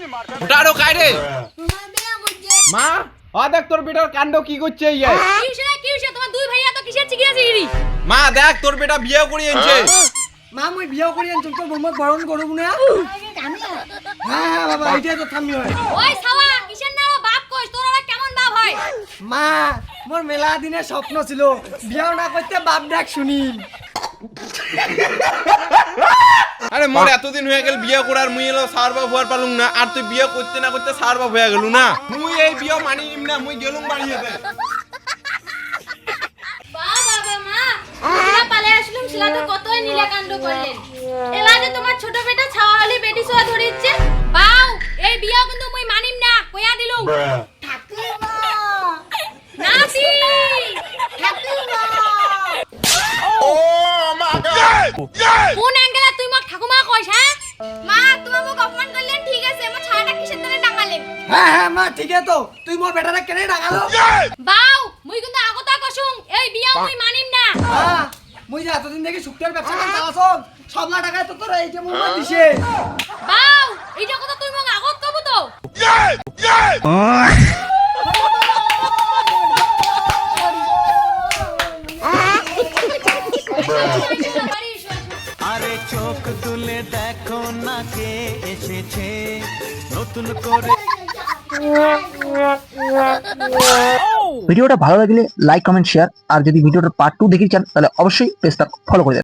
রে মা দেখ তোর বেটার কাণ্ড কি করছে হইছে? তোমার দুই ভাইয়া তো কিসের মা দেখ তোর বেটা বিয়ে করে আনছে। মা মই বিয়া কৰি আনিছো তোৰ বৌমাক বৰণ কৰোঁ নে। হ্যাঁ হ্যাঁ বাবা এতিয়া তো থামি হয়। ওই ছাওয়া, কিসের নাম? বাপ কইস? তোর আবার কেমন বাপ হয়? মা মোৰ মেলা দিনে স্বপ্ন ছিল বিয়াও না করতে বাপ ডাক শুনিম আরে মোর এতদিন হয়ে গেল বিয়ে করার মুই এলো সার বাপ হওয়ার পালুম না আর তুই বিয়ে করতে না করতে সার বাপ হয়ে গেল না মুই এই বিয়ে মানি নিম না মুই গেলুম বাড়ি যেতে বা বাবা মা, শিলা পালে আসলুম, শিলা তো কতই নীলাকাণ্ড করলেন। এলা যে তোমার ছোট বেটা ছাওয়ালি বেটি সোয়া ধরিচ্ছে। বাউ, এই বিয়া কিন্তু মুই মানিম না, কইয়া দিলুম। নাতি! কোন কইস হ্যাঁ? মা তোমার মোক অপমান করলেন ঠিক আছে আমার ছায়াটা কিসের ধরে ডাঙালেন হ্যাঁ হ্যাঁ মা ঠিকে তো। তুই মোর বেটারে কেনে ডাঙালো? বাউ মুই কিন্তু আগতা কসুং এই বিয়া মুই মানিম না। হ্যাঁ মুই যে এতদিন দেখি শুক্তার ব্যবসা করে চালাছন সবলা টাকায় তো তোর এই যে মোর দিছে। বাউ এইটা কথা তুই মোক আগত কব তো। চোখ তুলে দেখো না কে এসেছে নতুন করে। ভিডিওটা ভালো লাগলে লাইক কমেন্ট শেয়ার আর যদি ভিডিওটার পার্ট টু দেখে চান, তাহলে অবশ্যই পেজটা ফলো করে